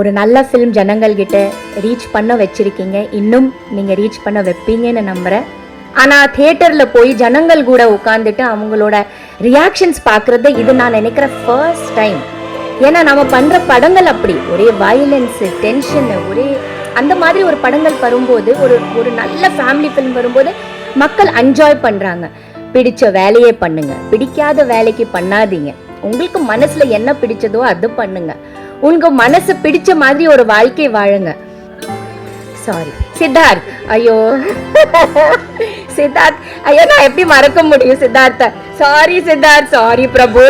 ஒரு நல்ல film ஜனங்கள்கிட்ட reach பண்ண வச்சுருக்கீங்க. இன்னும் நீங்கள் ரீச் பண்ண வைப்பீங்கன்னு நம்புகிறேன் ஆனால் தியேட்டரில் போய் ஜனங்கள் கூட உட்காந்துட்டு அவங்களோட ரியாக்ஷன்ஸ் பார்க்குறது இது நான் நினைக்கிற ஃபர்ஸ்ட் டைம் ஏன்னா நம்ம பண்ணுற படங்கள் அப்படி. ஒரே வயலன்ஸு டென்ஷனு ஒரே அந்த மாதிரி ஒரு படங்கள் வரும்போது ஒரு ஒரு நல்ல ஃபேமிலி ஃபிலிம் வரும்போது மக்கள் என்ஜாய் பண்ணுறாங்க பிடிச்ச வேலையே பண்ணுங்கள் பிடிக்காத வேலைக்கு பண்ணாதீங்க. உங்களுக்கு மனசில் என்ன பிடிச்சதோ அது பண்ணுங்கள் உங்க மனசு பிடிச்ச மாதிரி ஒரு வாழ்க்கை வாழுங்க. சாரி சித்தார்த் ஐயோ. சித்தார்த் ஐயோ நான் எப்படி மறக்க முடியும் Siddhartha? Sorry Siddharth sorry Prabhu.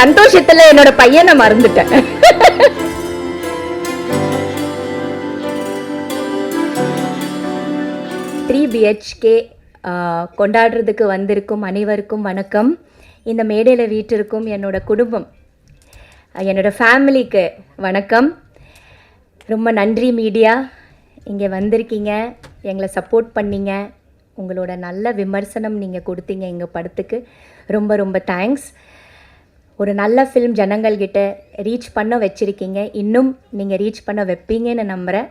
சந்தோஷத்துல என்னோட பையனை மறந்துட்டேன். த்ரீ பிஹெச்கே கொண்டாடுறதுக்கு வந்திருக்கும் அனைவருக்கும் வணக்கம். இந்த மேடையில் வீட்டிற்கும் என்னோட குடும்பம் என்னோட ஃபேமிலிக்கு வணக்கம். ரொம்ப நன்றி மீடியா. இங்கே வந்திருக்கீங்க எங்களை சப்போர்ட் பண்ணீங்க. உங்களோட நல்ல விமர்சனம் நீங்கள் கொடுத்தீங்க எங்கள் படத்துக்கு. ரொம்ப ரொம்ப தேங்க்ஸ் ஒரு நல்ல ஃபிலிம் ஜனங்கள்கிட்ட ரீச் பண்ண வச்சுருக்கீங்க. இன்னும் நீங்கள் ரீச் பண்ண வைப்பீங்கன்னு நம்புகிறேன்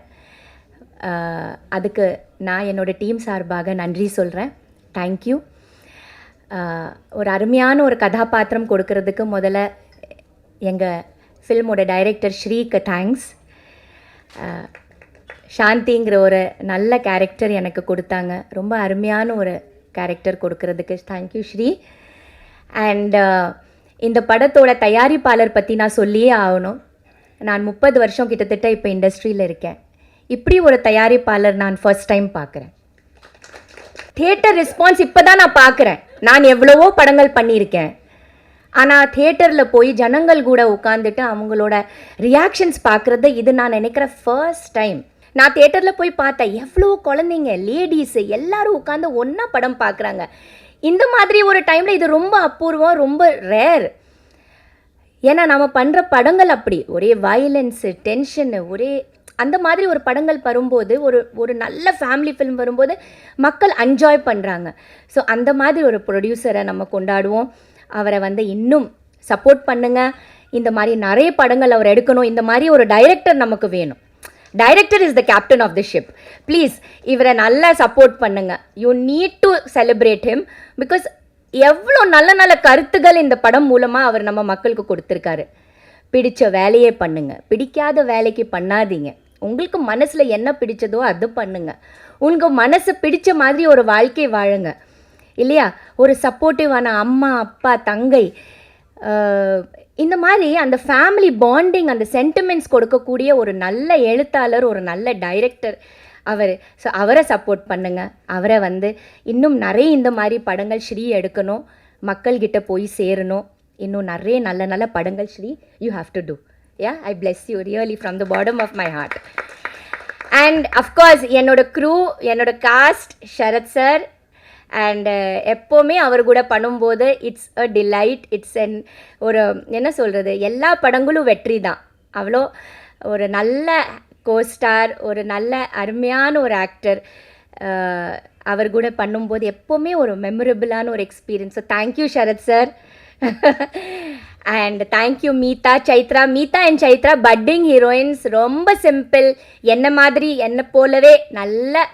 அதுக்கு நான் என்னோட டீம் சார்பாக நன்றி சொல்கிறேன் தேங்க்யூ ஒரு அருமையான ஒரு கதாபாத்திரம் கொடுக்கறதுக்கு முதல்ல எங்கள் ஃபில்மோட டைரக்டர் ஸ்ரீக்கு தேங்க்ஸ் சாந்திங்கிற ஒரு நல்ல கேரக்டர் எனக்கு கொடுத்தாங்க. ரொம்ப அருமையான ஒரு கேரக்டர் கொடுக்கறதுக்கு தேங்க்யூ ஸ்ரீ. அண்ட் இந்த படத்தோட தயாரிப்பாளர் பற்றி நான் சொல்லியே ஆகணும். நான் முப்பது வருஷம் கிட்டத்தட்ட இப்போ இண்டஸ்ட்ரியில் இருக்கேன். இப்படி ஒரு தயாரிப்பாளர் நான் ஃபர்ஸ்ட் டைம் பார்க்குறேன். தேட்டர் ரெஸ்பான்ஸ் இப்போ தான் நான் பார்க்குறேன் நான் எவ்வளவோ படங்கள் பண்ணியிருக்கேன். ஆனால் தியேட்டரில் போய் ஜனங்கள் கூட உட்காந்துட்டு அவங்களோட ரியாக்ஷன்ஸ் பார்க்குறது இது நான் நினைக்கிற ஃபர்ஸ்ட் டைம் நான் தேட்டரில் போய் பார்த்தேன். எவ்வளோ குழந்தைங்க லேடிஸு எல்லாரும் உட்காந்து ஒன்றா படம் பார்க்குறாங்க இந்த மாதிரி ஒரு டைமில் இது ரொம்ப அபூர்வம் ரொம்ப ரேர் ஏன்னா நம்ம பண்ணுற படங்கள் அப்படி. ஒரே வயலன்ஸு டென்ஷனு ஒரே அந்த மாதிரி ஒரு படங்கள் வரும்போது ஒரு ஒரு நல்ல ஃபேமிலி ஃபிலிம் வரும்போது மக்கள் என்ஜாய் பண்ணுறாங்க ஸோ அந்த மாதிரி ஒரு ப்ரொடியூசரை நம்ம கொண்டாடுவோம். அவரை வந்து இன்னும் சப்போர்ட் பண்ணுங்கள் இந்த மாதிரி நிறைய படங்கள் அவர் எடுக்கணும். இந்த மாதிரி ஒரு டைரக்டர் நமக்கு வேணும். Director is the captain of the ship please இவரை நல்லா சப்போர்ட் பண்ணுங்கள் you need to celebrate him because எவ்வளோ நல்ல நல்ல கருத்துகள் இந்த படம் மூலமாக அவர் நம்ம மக்களுக்கு கொடுத்துருக்காரு. பிடித்த வேலையே பண்ணுங்கள் பிடிக்காத வேலைக்கு பண்ணாதீங்க. உங்களுக்கு மனசில் என்ன பிடிச்சதோ அது பண்ணுங்க. உங்கள் மனசு பிடிச்ச மாதிரி ஒரு வாழ்க்கை வாழுங்க. இல்லையா? ஒரு சப்போர்ட்டிவான அம்மா அப்பா தங்கை இந்த மாதிரி அந்த ஃபேமிலி பாண்டிங் அந்த சென்டிமெண்ட்ஸ் கொடுக்கக்கூடிய ஒரு நல்ல எழுத்தாளர் ஒரு நல்ல டைரக்டர் அவர். ஸோ அவரை சப்போர்ட் பண்ணுங்கள் அவரை வந்து இன்னும் நிறைய இந்த மாதிரி படங்கள் ஸ்ரீ எடுக்கணும். மக்கள்கிட்ட போய் சேரணும். இன்னும் நிறைய நல்ல நல்ல படங்கள் Sri you have to do yeah I bless you really from the bottom of my heart and of course என்னோட க்ரூ என்னோட காஸ்ட் ஷரத் சார் அண்டு எப்போவுமே அவர் கூட பண்ணும்போது இட்ஸ் அ டிலைட் இட்ஸ் என் ஒரு என்ன சொல்கிறது எல்லா படங்களும் வெற்றி தான். அவ்வளோ ஒரு நல்ல கோஸ்டார் ஒரு நல்ல அருமையான ஒரு ஆக்டர் uh, அவர் கூட பண்ணும்போது எப்போவுமே ஒரு மெமரபிளான ஒரு experience so thank you Sharath sir and thank you Meetha Chaitra Meetha and Chaitra putting heroines ரொம்ப சிம்பிள் என்ன மாதிரி என்ன போலவே நல்ல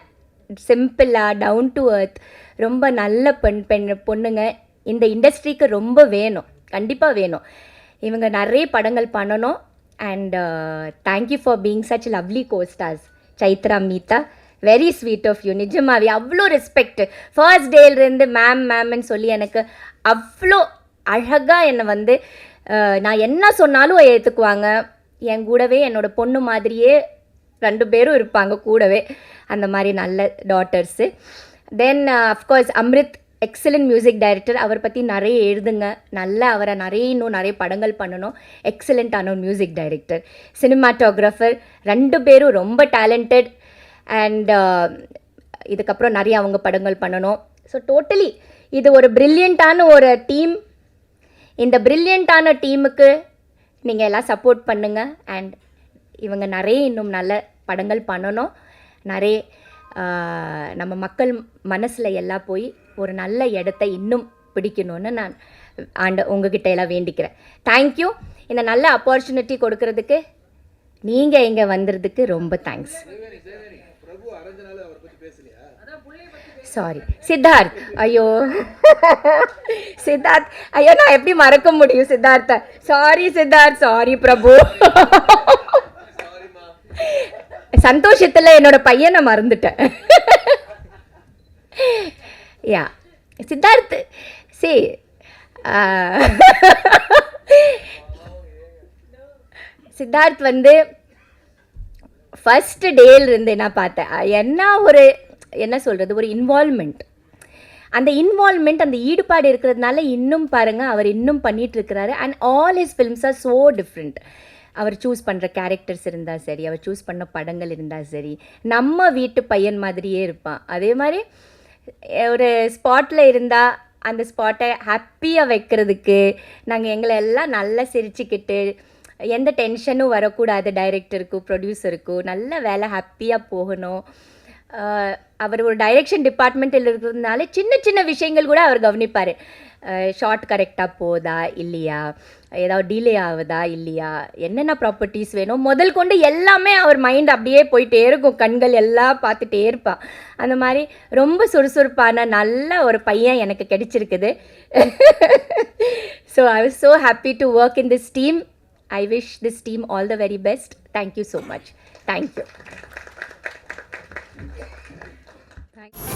சிம்பிளாக டவுன் டு அர்த் ரொம்ப நல்ல பெண் பெண் பொண்ணுங்க. இந்த இண்டஸ்ட்ரிக்கு ரொம்ப வேணும். கண்டிப்பாக வேணும். இவங்க நிறைய படங்கள் பண்ணணும். And thank you for being such lovely costars Chaitra Meetha very sweet of you நிஜமாவே அவ்வளோ ரெஸ்பெக்ட் ஃபர்ஸ்ட் டேலேருந்து மேம் மேம்னு சொல்லி எனக்கு அவ்வளோ அழகாக என்னை வந்து நான் என்ன சொன்னாலும் ஏற்றுக்குவாங்க என் கூடவே என்னோட பொண்ணு மாதிரியே ரெண்டு பேரும் இருப்பாங்க கூடவே. அந்த மாதிரி நல்ல daughters then of course Amrit excellent music director அவர் பற்றி நிறைய எழுதுங்க. நல்லா அவரை நிறைய இன்னும் நிறைய படங்கள் பண்ணணும். எக்ஸலண்ட்டான மியூசிக் டைரக்டர் சினிமாட்டோகிராஃபர் ரெண்டு பேரும் ரொம்ப டேலண்டட் அண்ட் இதுக்கப்புறம் நிறைய அவங்க படங்கள் பண்ணணும். ஸோ டோட்டலி இது ஒரு ப்ரில்லியண்ட்டான ஒரு டீம் இந்த பிரில்லியண்ட்டான டீமுக்கு நீங்கள் எல்லாம் சப்போர்ட் பண்ணுங்கள் அண்ட் இவங்க நிறைய இன்னும் நல்ல படங்கள் பண்ணணும். நிறைய நம்ம மக்கள் மனசில் எல்லாம் போய் ஒரு நல்ல இடத்த இன்னும் பிடிக்கணும்னு நான் ஆண்ட உங்ககிட்ட எல்லாம் வேண்டிக்கிறேன். தேங்க்யூ இந்த நல்ல ஆப்பர்ச்சுனிட்டி கொடுக்கறதுக்கு நீங்கள் இங்கே வந்துடுறதுக்கு ரொம்ப தேங்க்ஸ் சாரி சித்தார்த் ஐயோ. சித்தார்த் ஐயோ நான் எப்படி மறக்க முடியும் Siddhartha? Sorry Siddharth sorry Prabhu. சந்தோஷத்தில் என்னோட பையனை மறந்துட்டேன். யா சித்தார்த் சி சித்தார்த் வந்து ஃபஸ்ட்டு டேலேருந்து நான் பார்த்தேன். என்ன ஒரு என்ன சொல்கிறது ஒரு இன்வால்மெண்ட் அந்த இன்வால்மெண்ட் அந்த ஈடுபாடு இருக்கிறதுனால இன்னும் பாருங்கள் அவர் இன்னும் பண்ணிகிட்டு இருக்கிறாரு and all his films are so different our choose பண்ணுற கேரக்டர்ஸ் இருந்தால் சரி அவர் சூஸ் பண்ண படங்கள் இருந்தால் சரி நம்ம வீட்டு பையன் மாதிரியே இருப்பான். அதே மாதிரி ஒரு ஸ்பாட்டில் இருந்தால் அந்த ஸ்பாட்டை ஹாப்பியாக வைக்கிறதுக்கு நாங்கள் எங்களை எல்லாம் நல்லா சிரிச்சுக்கிட்டு எந்த டென்ஷனும் வரக்கூடாது டைரக்டருக்கும் ப்ரொடியூசருக்கும் நல்ல வேலை ஹாப்பியாக போகணும். அவர் ஒரு டைரக்ஷன் டிபார்ட்மெண்ட்டில் இருக்கிறதுனால சின்ன சின்ன விஷயங்கள் கூட அவர் கவனிப்பார். ஷார்ட் கரெக்டாக போதா இல்லையா? ஏதாவது டிலே ஆகுதா இல்லையா? என்னென்ன ப்ராப்பர்ட்டிஸ் வேணும்? முதல் கொண்டு எல்லாமே அவர் மைண்ட் அப்படியே போயிட்டே இருக்கும். கண்கள் எல்லாம் பார்த்துட்டே இருப்பான் அந்த மாதிரி ரொம்ப சுறுசுறுப்பான நல்ல ஒரு பையன் எனக்கு கிடைச்சிருக்குது. So I was so happy to work in this team I wish this team all the very best thank you so much thank you Thanks.